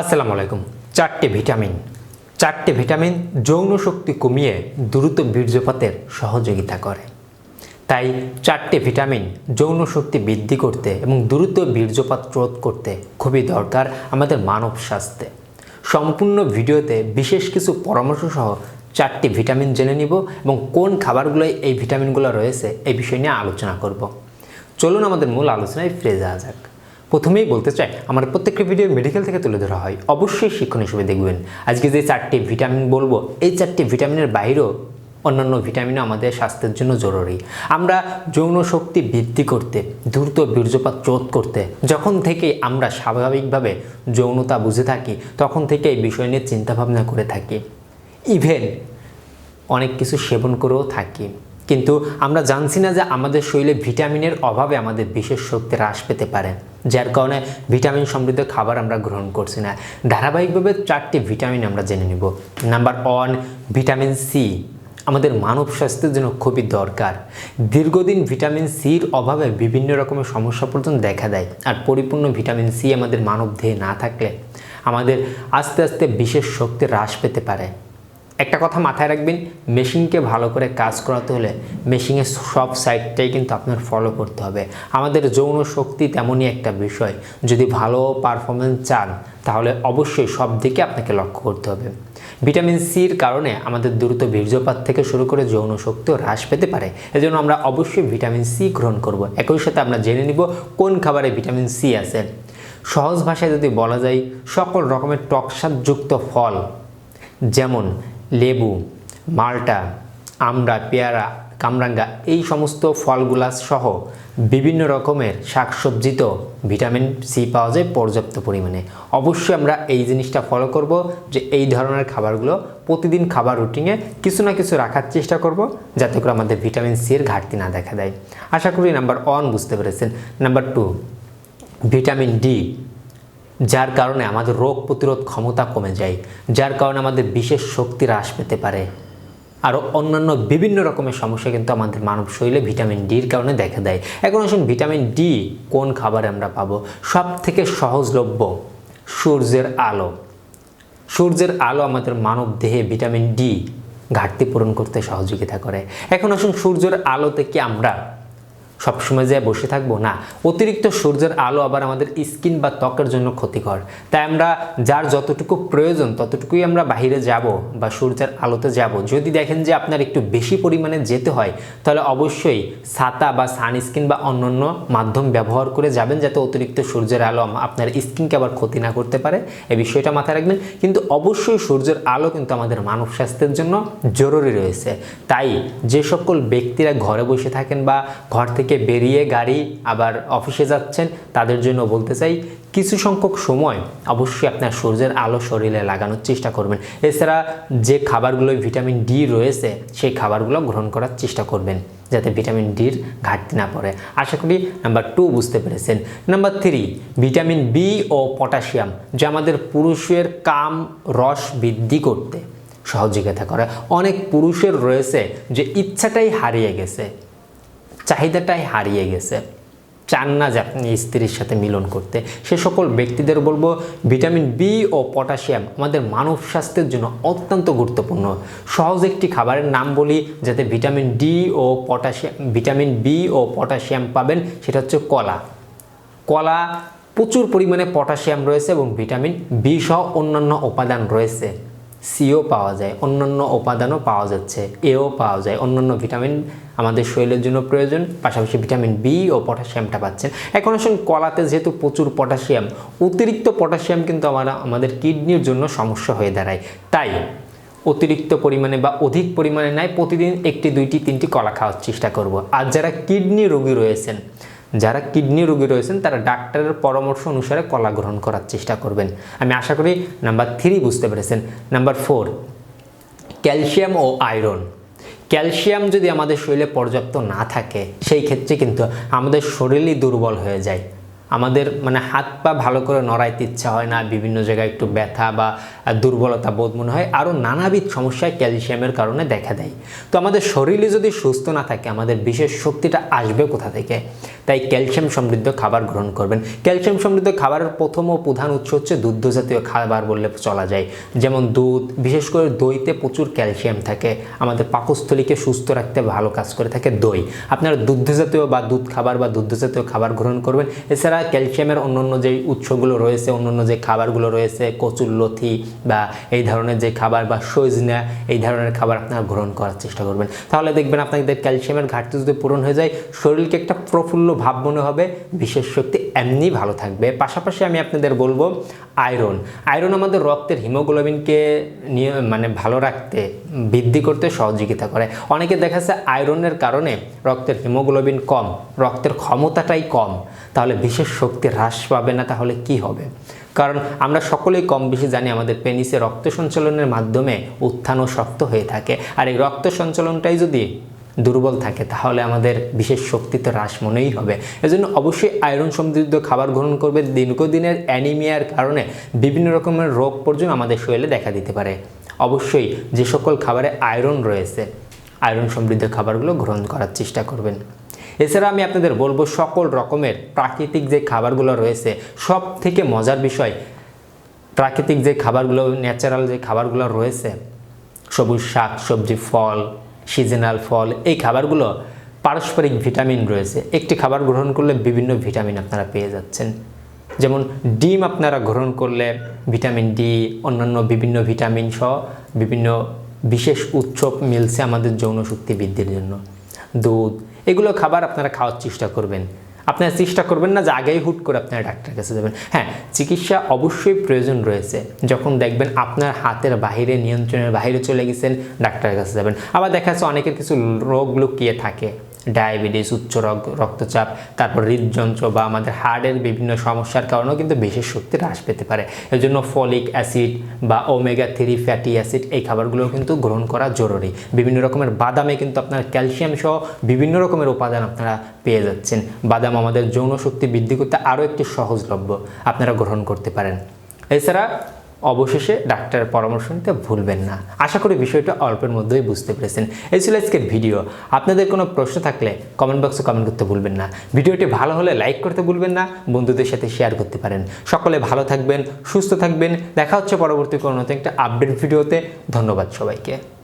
আসসালামু আলাইকুম। চারটে ভিটামিন। চারটে ভিটামিন যৌন শক্তি কমিয়ে দ্রুত বীর্যপাতের সহযোগিতা করে। তাই চারটে ভিটামিন যৌন শক্তি বৃদ্ধি করতে এবং দ্রুত বীর্যপাত রোধ করতে খুবই দরকার আমাদের মানব স্বাস্থ্যে। সম্পূর্ণ ভিডিওতে বিশেষ কিছু পরামর্শ সহ চারটি ভিটামিন জেনে নিব এবং কোন খাবারগুলোয় এই ভিটামিনগুলো রয়েছে এই বিষয় নিয়ে আলোচনা করব। চলুন আমাদের মূল আলোচনায় ফিরে যাওয়া যাক। প্রথমেই বলতে চাই, আমার প্রত্যেকটি ভিডিও মেডিকেল থেকে তুলে ধরা হয়। অবশ্যই শিক্ষণ হিসেবে দেখবেন। আজকে যে চারটি ভিটামিন বলব, এই চারটি ভিটামিনের বাইরেও অন্যান্য ভিটামিনও আমাদের স্বাস্থ্যের জন্য জরুরি। আমরা যৌন শক্তি বৃদ্ধি করতে, দ্রুত বীর্যপাত রোধ করতে, যখন থেকে আমরা স্বাভাবিকভাবে যৌনতা বুঝে থাকি, তখন থেকে এই বিষয় নিয়ে চিন্তাভাবনা করে থাকি। ইভেন অনেক কিছু সেবন করেও থাকি। কিন্তু আমরা জানছি না যে আমাদের শরীরে ভিটামিনের অভাবে আমাদের বিশেষ শক্তি হ্রাস পেতে পারে, যার কারণে ভিটামিন সমৃদ্ধ খাবার আমরা গ্রহণ করছি না। ধারাবাহিকভাবে চারটি ভিটামিন আমরা জেনে নিব। Number one, vitamin C. আমাদের মানব স্বাস্থ্যের জন্য খুবই দরকার। দীর্ঘদিন ভিটামিন সির অভাবে বিভিন্ন রকমের সমস্যা পর্যন্ত দেখা দেয়, আর পরিপূর্ণ ভিটামিন সি আমাদের মানব দেহে না থাকলে আমাদের আস্তে আস্তে বিশেষ শক্তি হ্রাস পেতে পারে। একটা কথা মাথায় রাখবেন মেশিনকে ভালো করে কাজ করাতে হলে মেশিনের সব সাইডটাই কিন্তু আপনার ফলো করতে হবে। আমাদের যৌন শক্তি তেমনই একটা বিষয়। যদি ভালো পারফরমেন্স চান, তাহলে অবশ্যই সব দিকে আপনাকে লক্ষ্য করতে হবে। ভিটামিন সির কারণে আমাদের দ্রুত বীর্যপাত থেকে শুরু করে যৌন শক্তিও হ্রাস পেতে পারে। এজন্য আমরা অবশ্যই ভিটামিন সি গ্রহণ করব। একই সাথে আমরা জেনে নিব কোন খাবারে ভিটামিন সি আছে। সহজ ভাষায় যদি বলা যায়, সকল রকমের টকসাদযুক্ত ফল, যেমন লেবু, মাল্টা, আমড়া, পেয়ারা, কামরাঙ্গা এই সমস্ত ফলগুলা সহ বিভিন্ন রকমের শাকসবজিতেও ভিটামিন সি পাওয়া যায় পর্যাপ্ত পরিমাণে। অবশ্যই আমরা এই জিনিসটা ফলো করব যে এই ধরনের খাবারগুলো প্রতিদিন খাবার রুটিনে কিছু না কিছু রাখার চেষ্টা করব যাতে করে আমাদের ভিটামিন সির ঘাটতি না দেখা দেয়। আশা করি নাম্বার ওয়ান বুঝতে পেরেছেন। নাম্বার টু ভিটামিন ডি যার কারণে আমাদের রোগ প্রতিরোধ ক্ষমতা কমে যায়, যার কারণে আমাদের বিশেষ শক্তি হ্রাস পেতে পারে। আরও অন্যান্য বিভিন্ন রকমের সমস্যা কিন্তু আমাদের মানব শরীরে ভিটামিন ডির কারণে দেখা দেয়। এখন আসুন ভিটামিন ডি কোন খাবারে আমরা পাবো? সব থেকে সহজলভ্য সূর্যের আলো। সূর্যের আলো আমাদের মানব দেহে ভিটামিন ডি ঘাটতি পূরণ করতে সহযোগিতা করে। এখন আসুন সূর্যের আলোতে কি আমরা সবসময় যে বসে থাকব, না। অতিরিক্ত সূর্যের আলো আবার আমাদের স্কিন বা ত্বকের জন্য ক্ষতিকর। তাই আমরা যার যতটুকু প্রয়োজন, ততটুকুই আমরা বাইরে যাব বা সূর্যের আলোতে যাব। যদি দেখেন যে আপনার একটু বেশি পরিমাণে যেতে হয়, তাহলে অবশ্যই ছাতা বা সানস্ক্রিন বা অন্যান্য মাধ্যম ব্যবহার করে যাবেন যাতে অতিরিক্ত সূর্যের আলো আপনার স্কিনকে আবার ক্ষতি না করতে পারে। এই বিষয়টা মাথায় রাখবেন। কিন্তু অবশ্যই সূর্যের আলো কিন্তু আমাদের মানব স্বাস্থ্যের জন্য জরুরি রয়েছে। তাই যে সকল ব্যক্তিরা ঘরে বসে থাকেন বা ঘর থেকে বেরিয়ে গাড়ি আবার অফিসে যাচ্ছেন, তাদের জন্য বলতে চাই কিছু সংখ্যক সময় অবশ্যই আপনার সূর্যের আলো শরীরে লাগানোর চেষ্টা করবেন। এছাড়া যে খাবারগুলো ভিটামিন ডি রয়েছে, সেই খাবারগুলো গ্রহণ করার চেষ্টা করবেন যাতে ভিটামিন ডির ঘাটতি না পড়ে। আশা করি নাম্বার টু বুঝতে পেরেছেন। নাম্বার থ্রি, ভিটামিন বি ও পটাশিয়াম, যা আমাদের পুরুষের কাম রস বৃদ্ধি করতে সহযোগিতা করে। অনেক পুরুষের রয়েছে যে ইচ্ছাটাই হারিয়ে গেছে। চাহিদাটাই হারিয়ে গেছে। চান না যে আপনি স্ত্রীর সাথে মিলন করতে। সে সকল ব্যক্তিদের বলব, ভিটামিন বি ও পটাশিয়াম আমাদের মানব স্বাস্থ্যের জন্য অত্যন্ত গুরুত্বপূর্ণ। সহজ একটি খাবারের নাম বলি, যাতে ভিটামিন ডি ও পটাশিয়াম, ভিটামিন বি ও পটাশিয়াম পাবেন, সেটা হচ্ছে কলা। কলা প্রচুর পরিমাণে পটাশিয়াম রয়েছে এবং ভিটামিন বি সহ অন্যান্য উপাদান রয়েছে। সিও পাওয়া যায়, অন্যান্য উপাদানও পাওয়া যাচ্ছে এও পাওয়া যায়, অন্যান্য ভিটামিন আমাদের শরীরের জন্য প্রয়োজন, পাশাপাশি ভিটামিন বি ও পটাশিয়ামটা পাচ্ছেন। এখন আসুন কলাতে যেহেতু প্রচুর পটাশিয়াম অতিরিক্ত পটাশিয়াম কিন্তু আমরা, আমাদের কিডনির জন্য সমস্যা হয়ে দাঁড়ায়। তাই অতিরিক্ত পরিমাণে বা অধিক পরিমাণে নাই, প্রতিদিন একটি, দুইটি, তিনটি কলা খাওয়ার চেষ্টা করব। আর যারা কিডনি রোগী রয়েছেন যারা কিডনি রোগী রয়েছেন, তারা ডাক্তারের পরামর্শ অনুসারে কলা গ্রহণ করার চেষ্টা করবেন। আমি আশা করি নাম্বার থ্রি বুঝতে পেরেছেন। নাম্বার ফোর, ক্যালসিয়াম ও আয়রন। ক্যালসিয়াম যদি আমাদের শরীরে পর্যাপ্ত না থাকে, সেই ক্ষেত্রে কিন্তু আমাদের শরীরই দুর্বল হয়ে যায়। আমাদের মানে হাত পা ভালো করে নড়াইতে ইচ্ছা হয় না, বিভিন্ন জায়গায় একটু ব্যথা বা দুর্বলতা বোধ মনে হয়, আরও নানাবিধ সমস্যায় ক্যালসিয়ামের কারণে দেখা দেয়। তো আমাদের শরীরে যদি সুস্থ না থাকে, আমাদের বিশেষ শক্তিটা আসবে কোথা থেকে? তাই ক্যালসিয়াম সমৃদ্ধ খাবার গ্রহণ করবেন। ক্যালসিয়াম সমৃদ্ধ খাবারের প্রথম ও প্রধান উৎস হচ্ছে দুগ্ধ জাতীয় খাবার বললে চলা যায়। যেমন দুধ, বিশেষ করে দইতে প্রচুর ক্যালসিয়াম থাকে। আমাদের পাকস্থলীকে সুস্থ রাখতে ভালো কাজ করে থাকে দই। আপনারা দুগ্ধ জাতীয় বা দুধ খাবার বা দুগ্ধ জাতীয় খাবার গ্রহণ করবেন। এছাড়া ক্যালসিয়ামের অন্যান্য যে উৎসগুলো রয়েছে, অন্যান্য যে খাবারগুলো রয়েছে, কচুর লথি বা এই ধরনের যে খাবার বা সজনা, এই ধরনের খাবার আপনারা গ্রহণ করার চেষ্টা করবেন। তাহলে দেখবেন আপনাদের ক্যালসিয়ামের ঘাটতি যদি পূরণ হয়ে যায়, শরীরকে একটা প্রফুল্ল ভাব মনে হবে, বিশেষ শক্তি এমনি ভালো থাকবে। পাশাপাশি আমি আপনাদের বলব আয়রন। আয়রন আমাদের রক্তের হিমোগ্লোবিনকে নিয়ে মানে ভালো রাখতে, বৃদ্ধি করতে সহযোগিতা করে। অনেকে দেখা যাচ্ছে আয়রনের কারণে রক্তের হিমোগ্লোবিন কম, রক্তের ক্ষমতাটাই কম। তাহলে বিশেষ শক্তি হ্রাস পাবে না, তাহলে কি হবে? কারণ আমরা সকলেই কম বেশি জানি আমাদের পেনিসে রক্ত সঞ্চালনের মাধ্যমে উত্থান ও শক্ত হয়ে থাকে। আর এই রক্ত সঞ্চালনটাই যদি দুর্বল থাকে, তাহলে আমাদের বিশেষ শক্তি তো হ্রাস মনেই হবে। এজন্য অবশ্যই আয়রন সমৃদ্ধ খাবার গ্রহণ করবে, দীর্ঘদিনের অ্যানিমিয়ার কারণে বিভিন্ন রকমের রোগ পর্যন্ত আমাদের শরীরে দেখা দিতে পারে। অবশ্যই যে সকল খাবারে আয়রন রয়েছে, আয়রন সমৃদ্ধ খাবারগুলো গ্রহণ করার চেষ্টা করবেন। এছাড়া আমি আপনাদের বলব সকল রকমের প্রাকৃতিক যে খাবারগুলো রয়েছে সব থেকে মজার বিষয়, প্রাকৃতিক যে খাবারগুলো ন্যাচারাল যে খাবারগুলো রয়েছে, সবুজ শাক, সবজি ফল সিজনাল ফল, এই খাবারগুলো পারস্পরিক ভিটামিন রয়েছে। একটি খাবার গ্রহণ করলে বিভিন্ন ভিটামিন আপনারা পেয়ে যাচ্ছেন। যেমন ডিম আপনারা গ্রহণ করলে ভিটামিন ডি, অন্যান্য বিভিন্ন ভিটামিন সহ বিভিন্ন বিশেষ উৎসব মিলছে আমাদের যৌন শক্তি বৃদ্ধির জন্য। দুধ, এগুলো খাবার আপনারা খাওয়ার চেষ্টা করবেন। আপনারা চেষ্টা করবেন না যে আগেই হুট করে আপনারা ডাক্তারের কাছে যাবেন। হ্যাঁ চিকিৎসা অবশ্যই প্রয়োজন রয়েছে। যখন দেখবেন আপনার হাতের বাহিরে, নিয়ন্ত্রণের বাহিরে চলে গেছেন, ডাক্তারের কাছে যাবেন। আবার দেখা যাচ্ছে অনেকের কিছু রোগ লুকিয়ে থাকে। ডায়াবেটিস, উচ্চ রক রক্তচাপ, তারপর হৃদযন্ত্র বা আমাদের হার্টের বিভিন্ন সমস্যার কারণেও কিন্তু বিশেষ শক্তি হ্রাস পেতে পারে। এর জন্য ফলিক অ্যাসিড বা ওমেগা থ্রি ফ্যাটি অ্যাসিড এই খাবারগুলো কিন্তু গ্রহণ করা জরুরি। বিভিন্ন রকমের বাদামে কিন্তু আপনার ক্যালসিয়াম সহ বিভিন্ন রকমের উপাদান আপনারা পেয়ে যাচ্ছেন। বাদাম আমাদের যৌন শক্তি বৃদ্ধি করতে আরও একটি সহজলভ্য আপনারা গ্রহণ করতে পারেন। এছাড়া অবশেষে ডাক্তারের পরামর্শ নিতে ভুলবেন না। আশা করি বিষয়টা অল্পের মধ্যেই বুঝতে পেরেছেন। এই ছিল আজকের ভিডিও। আপনাদের কোনো প্রশ্ন থাকলে কমেন্ট বক্সে কমেন্ট করতে ভুলবেন না। ভিডিওটি ভালো হলে লাইক করতে ভুলবেন না, বন্ধুদের সাথে শেয়ার করতে পারেন। সকলে ভালো থাকবেন, সুস্থ থাকবেন। দেখা হচ্ছে পরবর্তী কোনো একটা আপডেট ভিডিওতে। ধন্যবাদ সবাইকে।